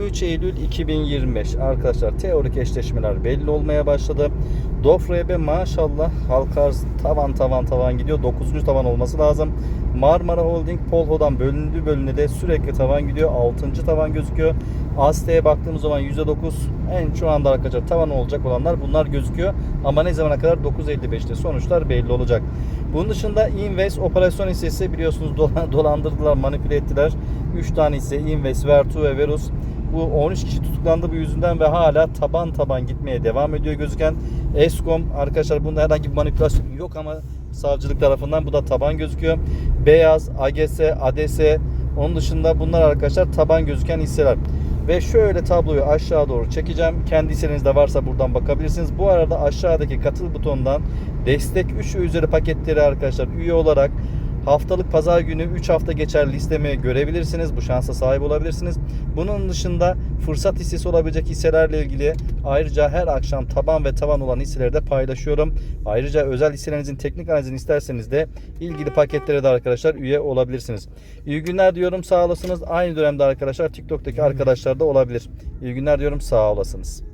3 Eylül 2025 arkadaşlar teorik eşleşmeler belli olmaya başladı. Dofrebe maşallah halka arz tavan tavan tavan gidiyor. 9. tavan olması lazım. Marmara Holding Polho'dan bölündü bölüne de sürekli tavan gidiyor. 6. tavan gözüküyor. Aste'ye baktığımız zaman %9 en şu anda arkadaşlar tavan olacak olanlar bunlar gözüküyor. Ama ne zamana kadar 9.55'te sonuçlar belli olacak. Bunun dışında Invest operasyon hissesi biliyorsunuz dola- dolandırdılar, manipüle ettiler. 3 tane hisse Invest, Vertu ve Verus bu 13 kişi tutuklandı bu yüzünden ve hala taban taban gitmeye devam ediyor gözüken. Eskom arkadaşlar bunda herhangi bir manipülasyon yok ama savcılık tarafından bu da taban gözüküyor. Beyaz, AGS, ADS onun dışında bunlar arkadaşlar taban gözüken hisseler. Ve şöyle tabloyu aşağı doğru çekeceğim. Kendi hissenizde varsa buradan bakabilirsiniz. Bu arada aşağıdaki katıl butonundan destek 3 ve üzeri paketleri arkadaşlar üye olarak haftalık pazar günü 3 hafta geçerli listemi görebilirsiniz. Bu şansa sahip olabilirsiniz. Bunun dışında fırsat hissesi olabilecek hisselerle ilgili ayrıca her akşam taban ve tavan olan hisseleri de paylaşıyorum. Ayrıca özel hisselerinizin teknik analizini isterseniz de ilgili paketlere de arkadaşlar üye olabilirsiniz. İyi günler diyorum sağ olasınız. Aynı dönemde arkadaşlar TikTok'taki arkadaşlar da olabilir. İyi günler diyorum sağ olasınız.